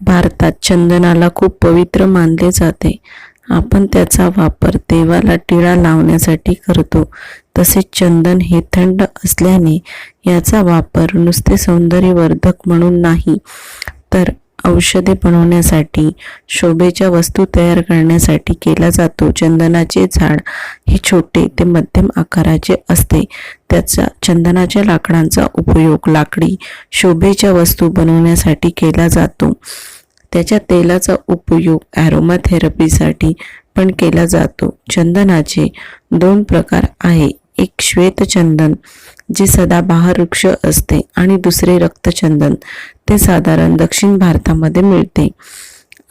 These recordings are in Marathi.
भारतात चंदनाला खूप पवित्र मानले जाते. आपण त्याचा वापर देवाला टिळा लावण्यासाठी करतो. तसेच चंदन हे थंड असल्याने याचा वापर नुसते सौंदर्यवर्धक म्हणून नाही तर औषधे बनवण्यासाठी शोभेच्या वस्तू तयार करण्यासाठी केला जातो. चंदनाचे झाड हे छोटे ते मध्यम आकाराचे असते. त्याचा चंदनाच्या लाकडांचा उपयोग लाकडी शोभेच्या वस्तू बनवण्यासाठी केला जातो. त्याच्या तेलाचा उपयोग ॲरोमा थेरपीसाठी पण केला जातो. चंदनाचे दोन प्रकार आहे. एक श्वेतचंदन जे सदाबहार वृक्ष असते आणि दुसरे रक्तचंदन ते साधारण दक्षिण भारतामध्ये मिळते.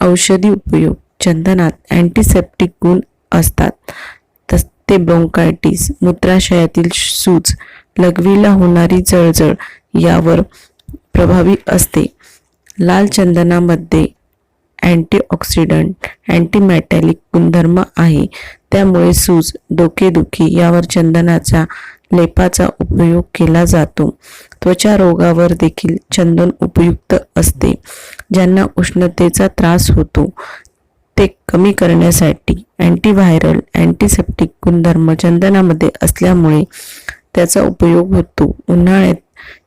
औषधी उपयोग चंदनात अँटीसेप्टिक गुण असतात. तस ते ब्रोंकायटिस मूत्राशयातील सूज लघवीला होणारी जळजळ यावर प्रभावी असते. लाल चंदनामध्ये अँटीऑक्सिडंट अँटीमॅटॅलिक गुणधर्म आहे. त्यामुळे सूज डोकेदुखी यावर चंदनाचा लेपाचा उपयोग केला जातो. त्वचा रोगावर देखील चंदन उपयुक्त असते ज्यांना उष्णतेचा त्रास होतो. ते कमी करण्यासाठी अँटीव्हायरल अँटीसेप्टिक गुणधर्म चंदनामध्ये असल्यामुळे त्याचा उपयोग होतो. उन्हाळ्यात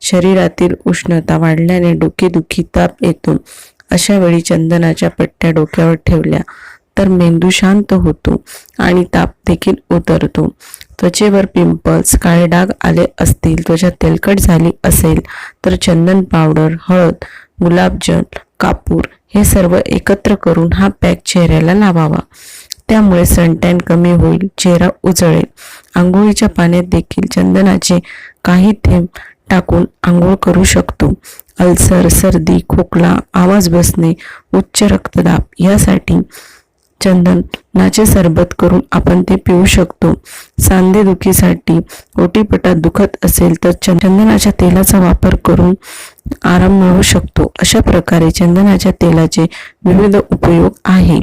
शरीरातील उष्णता वाढल्याने डोकेदुखी ताप येतो. अशा वेळी चंदनाच्या पट्ट्या डोक्यावर ठेवल्या. तर मेंदू शांत होतो आणि ताप देखील उतरतो. त्वचेवर पिंपल्स काळे डाग आले असतील त्वचा तेलकट झाली असेल तर चंदन पावडर हळद गुलाबजल कापूर हे सर्व एकत्र करून हा पॅक चेहऱ्याला लावावा. त्यामुळे सनटॅन कमी होईल चेहरा उजळेल. आंघोळीच्या पाण्यात देखील चंदनाचे काही थेंब टाकून आंघोळ करू शकतो. अल्सर सर्दी खोकला आवाज बसणे उच्च रक्तदाब यासाठी चंदनाचे सरबत करून आपण ते पिऊ शकतो. सांधेदुखीसाठी ओटीपटात दुखत असेल तर चंदनाच्या तेलाचा वापर करून आराम मिळू शकतो. अशा प्रकारे चंदनाच्या तेलाचे विविध उपयोग आहे.